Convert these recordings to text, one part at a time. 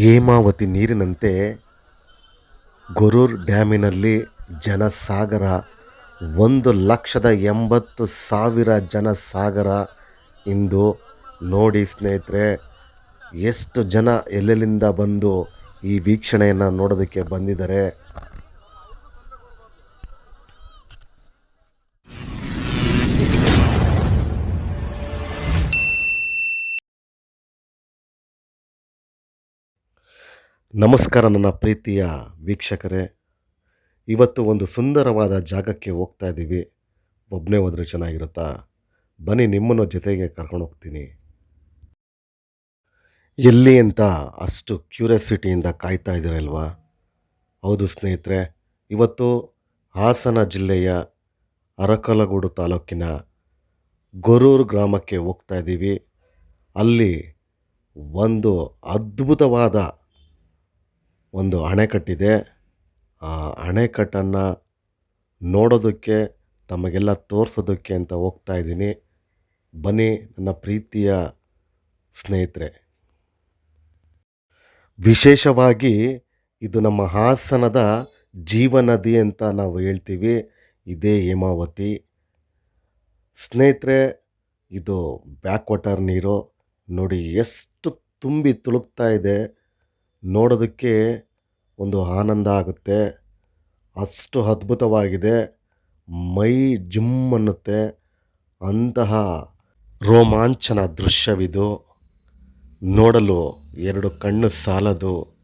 ಹೇಮಾವತಿ ನೀರಿನಂತೆ ಗೊರೂರ್ ಡ್ಯಾಮಿನಲ್ಲಿ ಜನಸಾಗರ, ಒಂದು ಲಕ್ಷದ ಎಂಬತ್ತು ಸಾವಿರ ಜನಸಾಗರ ಇಂದು ನೋಡಿ ಸ್ನೇಹಿತರೆ, ಎಷ್ಟು ಜನ ಎಲ್ಲೆಲ್ಲಿಂದ ಬಂದು ಈ ವೀಕ್ಷಣೆಯನ್ನು ನೋಡೋದಕ್ಕೆ ಬಂದಿದ್ದಾರೆ. ನಮಸ್ಕಾರ ನನ್ನ ಪ್ರೀತಿಯ ವೀಕ್ಷಕರೇ. ಇವತ್ತು ಒಂದು ಸುಂದರವಾದ ಜಾಗಕ್ಕೆ ಹೋಗ್ತಾ ಇದ್ದೀವಿ. ಒಬ್ಬನೇ ಹೋದರೆ ಚೆನ್ನಾಗಿರುತ್ತಾ? ಬನ್ನಿ, ನಿಮ್ಮನ್ನು ಜೊತೆಗೆ ಕರ್ಕೊಂಡು ಹೋಗ್ತೀನಿ. ಎಲ್ಲಿ ಅಂತ ಅಷ್ಟು ಕ್ಯೂರಿಯಾಸಿಟಿಯಿಂದ ಕಾಯ್ತಾ ಇದ್ದೀರಲ್ವಾ? ಹೌದು ಸ್ನೇಹಿತರೆ, ಇವತ್ತು ಹಾಸನ ಜಿಲ್ಲೆಯ ಅರಕಲಗೂಡು ತಾಲೂಕಿನ ಗೊರೂರು ಗ್ರಾಮಕ್ಕೆ ಹೋಗ್ತಾ ಇದ್ದೀವಿ. ಅಲ್ಲಿ ಒಂದು ಅದ್ಭುತವಾದ ಒಂದು ಅಣೆಕಟ್ಟಿದೆ. ಆ ಅಣೆಕಟ್ಟನ್ನು ನೋಡೋದಕ್ಕೆ, ತಮಗೆಲ್ಲ ತೋರಿಸೋದಕ್ಕೆ ಅಂತ ಹೋಗ್ತಾ ಇದ್ದೀನಿ. ಬನ್ನಿ ನನ್ನ ಪ್ರೀತಿಯ ಸ್ನೇಹಿತರೆ. ವಿಶೇಷವಾಗಿ ಇದು ನಮ್ಮ ಹಾಸನದ ಜೀವನದಿ ಅಂತ ನಾವು ಹೇಳ್ತೀವಿ. ಇದೇ ಹೇಮಾವತಿ. ಸ್ನೇಹಿತರೆ, ಇದು ಬ್ಯಾಕ್ ವಾಟರ್ ನೀರು ನೋಡಿ ಎಷ್ಟು ತುಂಬಿ ತುಳುಕ್ತಾ ಇದೆ. ನೋಡೋದಕ್ಕೆ ಒಂದು ಆನಂದ ಆಗುತ್ತೆ. ಅಷ್ಟು ಅದ್ಭುತವಾಗಿದೆ. ಮೈ ಜಿಮ್ ಅನ್ನುತ್ತೆ. ಅಂತಹ ರೋಮಾಂಚನ ದೃಶ್ಯವಿದು. ನೋಡಲು ಎರಡು ಕಣ್ಣು ಸಾಲದು.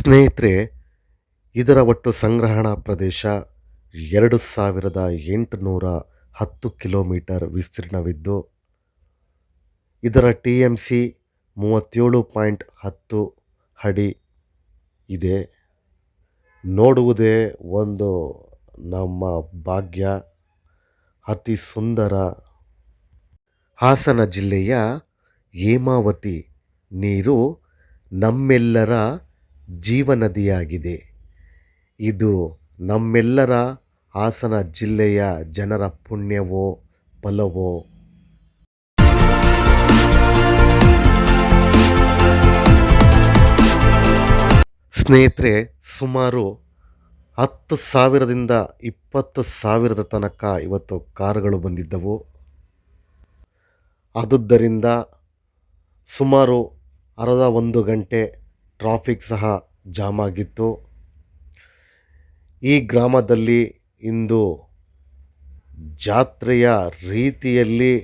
ಸ್ನೇಹಿತರೆ, ಇದರ ಒಟ್ಟು ಸಂಗ್ರಹಣಾ ಪ್ರದೇಶ ಎರಡು ಸಾವಿರದ ಎಂಟುನೂರ ಹತ್ತು ಕಿಲೋಮೀಟರ್ ವಿಸ್ತೀರ್ಣವಿದ್ದು, ಇದರ ಟಿ ಎಂ ಸಿ ಮೂವತ್ತೇಳು ಪಾಯಿಂಟ್ ಹತ್ತು ಅಡಿ ಇದೆ. ನೋಡುವುದೇ ಒಂದು ನಮ್ಮ ಭಾಗ್ಯ. ಅತಿ ಸುಂದರ ಹಾಸನ ಜಿಲ್ಲೆಯ ಹೇಮಾವತಿ ನೀರು ನಮ್ಮೆಲ್ಲರ ಜೀವನದಿಯಾಗಿದೆ. ಇದು ನಮ್ಮೆಲ್ಲರ ಹಾಸನ ಜಿಲ್ಲೆಯ ಜನರ ಪುಣ್ಯವೋ ಫಲವೋ? ಸ್ನೇಹಿತರೆ, ಸುಮಾರು ಹತ್ತು ಸಾವಿರದಿಂದ ಇಪ್ಪತ್ತು ಸಾವಿರದ ತನಕ ಇವತ್ತು ಕಾರುಗಳು ಬಂದಿದ್ದವು. ಆದುದರಿಂದ ಸುಮಾರು ಅರ್ಧ ಒಂದು ಗಂಟೆ ಟ್ರಾಫಿಕ್ ಸಹ ಜಾಮ್ ಆಗಿತ್ತು ಈ ಗ್ರಾಮದಲ್ಲಿ ಇಂದು ಜಾತ್ರೆಯ ರೀತಿಯಲ್ಲಿ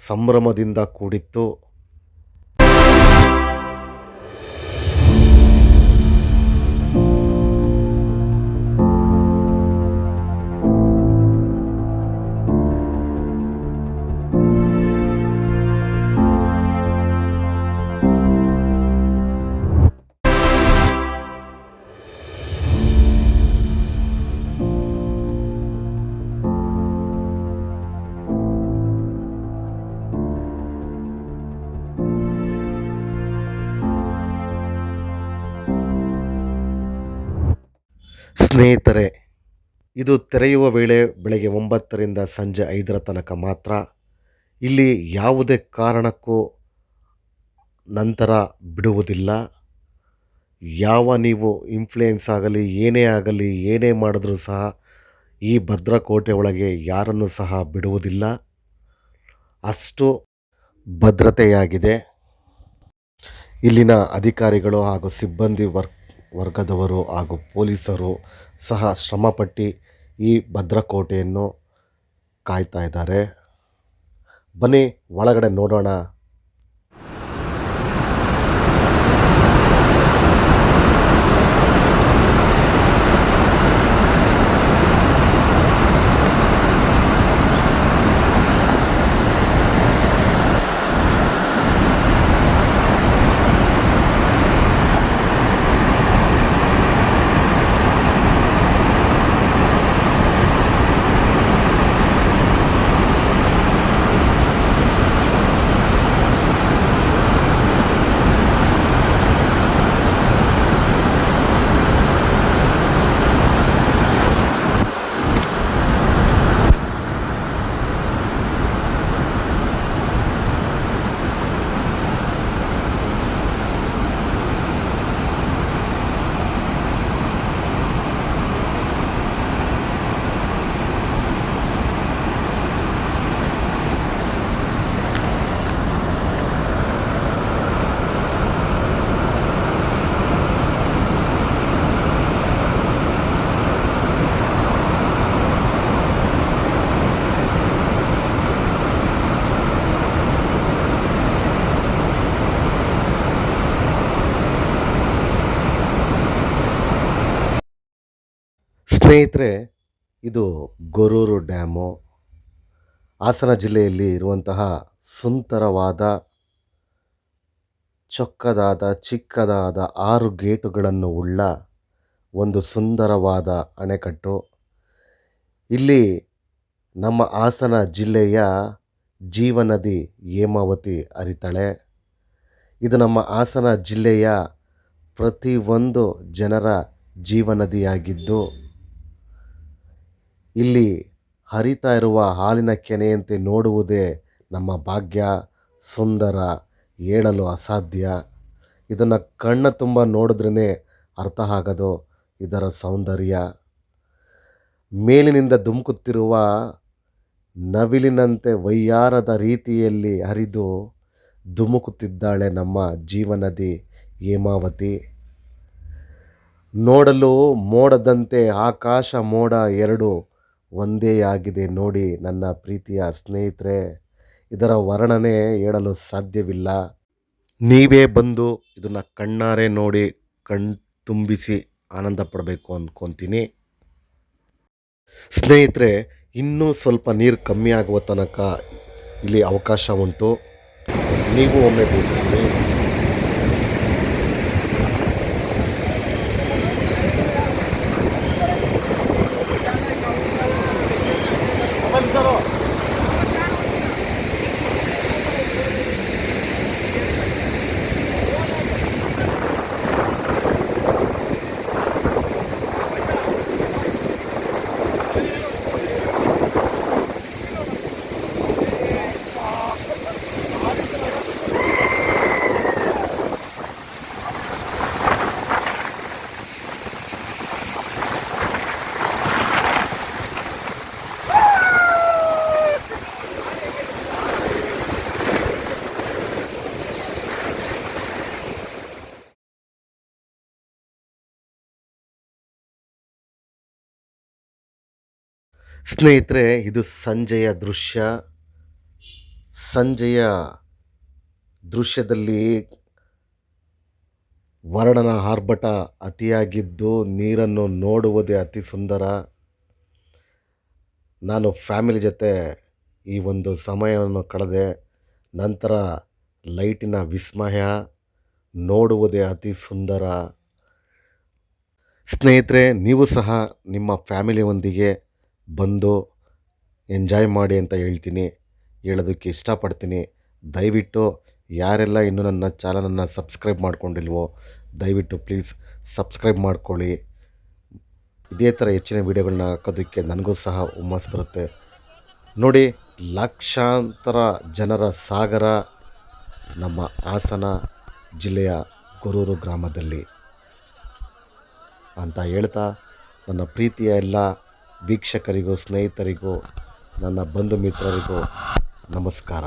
ಸಂಭ್ರಮದಿಂದ ಕೂಡಿತ್ತು. ಸ್ನೇಹಿತರೆ, ಇದು ತೆರೆಯುವ ವೇಳೆ ಬೆಳಗ್ಗೆ ಒಂಬತ್ತರಿಂದ ಸಂಜೆ ಐದರ ತನಕ ಮಾತ್ರ. ಇಲ್ಲಿ ಯಾವುದೇ ಕಾರಣಕ್ಕೂ ನಂತರ ಬಿಡುವುದಿಲ್ಲ. ಯಾವ ನೀವು ಇನ್ಫ್ಲುಯೆನ್ಸ್ ಆಗಲಿ, ಏನೇ ಆಗಲಿ, ಏನೇ ಮಾಡಿದ್ರೂ ಸಹ ಈ ಭದ್ರಕೋಟೆ ಒಳಗೆ ಯಾರನ್ನು ಸಹ ಬಿಡುವುದಿಲ್ಲ. ಅಷ್ಟು ಭದ್ರತೆಯಾಗಿದೆ. ಇಲ್ಲಿನ ಅಧಿಕಾರಿಗಳು ಹಾಗೂ ಸಿಬ್ಬಂದಿ ವರ್ಕ್ ವರ್ಗದವರು ಹಾಗೂ ಪೊಲೀಸರು ಸಹ ಶ್ರಮಪಟ್ಟು ಈ ಭದ್ರಕೋಟೆಯನ್ನು ಕಾಯ್ತಾ ಇದ್ದಾರೆ. ಬನ್ನಿ ಒಳಗಡೆ ನೋಡೋಣ ಸ್ನೇಹಿತರೆ, ಇದು ಗೊರೂರು ಡ್ಯಾಮು. ಹಾಸನ ಜಿಲ್ಲೆಯಲ್ಲಿ ಇರುವಂತಹ ಸುಂದರವಾದ, ಚೊಕ್ಕದಾದ, ಚಿಕ್ಕದಾದ ಆರು ಗೇಟುಗಳನ್ನು ಉಳ್ಳ ಒಂದು ಸುಂದರವಾದ ಅಣೆಕಟ್ಟು. ಇಲ್ಲಿ ನಮ್ಮ ಹಾಸನ ಜಿಲ್ಲೆಯ ಜೀವನದಿ ಹೇಮಾವತಿ ಅರಿತಳೆ. ಇದು ನಮ್ಮ ಹಾಸನ ಜಿಲ್ಲೆಯ ಪ್ರತಿಯೊಂದು ಜನರ ಜೀವನದಿಯಾಗಿದ್ದು ಇಲ್ಲಿ ಹರಿತಾ ಇರುವ ಹಾಲಿನ ಕೆನೆಯಂತೆ ನೋಡುವುದೇ ನಮ್ಮ ಭಾಗ್ಯ, ಸುಂದರ ಹೇಳಲು ಅಸಾಧ್ಯ. ಇದನ್ನು ಕಣ್ಣು ತುಂಬ ನೋಡಿದ್ರೇ ಅರ್ಥ ಆಗೋದು ಇದರ ಸೌಂದರ್ಯ. ಮೇಲಿನಿಂದ ಧುಮುಕುತ್ತಿರುವ ನವಿಲಿನಂತೆ ವೈಯಾರದ ರೀತಿಯಲ್ಲಿ ಹರಿದು ಧುಮುಕುತ್ತಿದ್ದಾಳೆ ನಮ್ಮ ಜೀವನದಿ ಹೇಮಾವತಿ. ನೋಡಲು ಮೋಡದಂತೆ ಆಕಾಶ ಮೋಡ ಎರಡು ಒಂದೇ ಆಗಿದೆ ನೋಡಿ ನನ್ನ ಪ್ರೀತಿಯ ಸ್ನೇಹಿತರೆ, ಇದರ ವರ್ಣನೆ ಹೇಳಲು ಸಾಧ್ಯವಿಲ್ಲ. ನೀವೇ ಬಂದು ಇದನ್ನು ಕಣ್ಣಾರೆ ನೋಡಿ ಕಣ್ ತುಂಬಿಸಿ ಆನಂದ ಪಡಬೇಕು ಅಂದ್ಕೊತೀನಿ ಸ್ನೇಹಿತರೆ, ಇನ್ನೂ ಸ್ವಲ್ಪ ನೀರು ಕಮ್ಮಿ ಆಗುವ ತನಕ ಇಲ್ಲಿ ಅವಕಾಶ ಉಂಟು. ನೀವು ಒಮ್ಮೆ ಭೇಟಿ ನೀಡಿ. ಸ್ನೇಹಿತರೆ, ಇದು ಸಂಜೆಯ ದೃಶ್ಯ. ಸಂಜೆಯ ದೃಶ್ಯದಲ್ಲಿ ವರ್ಣನ ಆರ್ಭಟ ಅತಿಯಾಗಿದ್ದು, ನೀರನ್ನು ನೋಡುವುದೇ ಅತಿ ಸುಂದರ. ನಾನು ಫ್ಯಾಮಿಲಿ ಜೊತೆ ಈ ಒಂದು ಸಮಯವನ್ನು ಕಳೆದೆ. ನಂತರ ಲೈಟಿನ ವಿಸ್ಮಯ ನೋಡುವುದೇ ಅತಿ ಸುಂದರ. ಸ್ನೇಹಿತರೆ, ನೀವು ಸಹ ನಿಮ್ಮ ಫ್ಯಾಮಿಲಿಯೊಂದಿಗೆ ಬಂದು ಎಂಜಾಯ್ ಮಾಡಿ ಅಂತ ಹೇಳ್ತೀನಿ, ಹೇಳೋದಕ್ಕೆ ಇಷ್ಟಪಡ್ತೀನಿ. ದಯವಿಟ್ಟು ಯಾರೆಲ್ಲ ಇನ್ನೂ ನನ್ನ ಚಾನಲನ್ನು ಸಬ್ಸ್ಕ್ರೈಬ್ ಮಾಡ್ಕೊಂಡಿಲ್ವೋ, ದಯವಿಟ್ಟು ಪ್ಲೀಸ್ ಸಬ್ಸ್ಕ್ರೈಬ್ ಮಾಡ್ಕೊಳ್ಳಿ. ಇದೇ ಥರ ಹೆಚ್ಚಿನ ವೀಡಿಯೋಗಳನ್ನ ಹಾಕೋದಕ್ಕೆ ನನಗೂ ಸಹ ಹುಮ್ಮಸ್ಸು ಬರುತ್ತೆ. ನೋಡಿ, ಲಕ್ಷಾಂತರ ಜನರ ಸಾಗರ ನಮ್ಮ ಹಾಸನ ಜಿಲ್ಲೆಯ ಗೊರೂರು ಗ್ರಾಮದಲ್ಲಿ. ಅಂತ ಹೇಳ್ತಾ ನನ್ನ ಪ್ರೀತಿಯ ಎಲ್ಲ ವೀಕ್ಷಕರಿಗೂ ಸ್ನೇಹಿತರಿಗೂ ನನ್ನ ಬಂಧು ಮಿತ್ರರಿಗೂ ನಮಸ್ಕಾರ.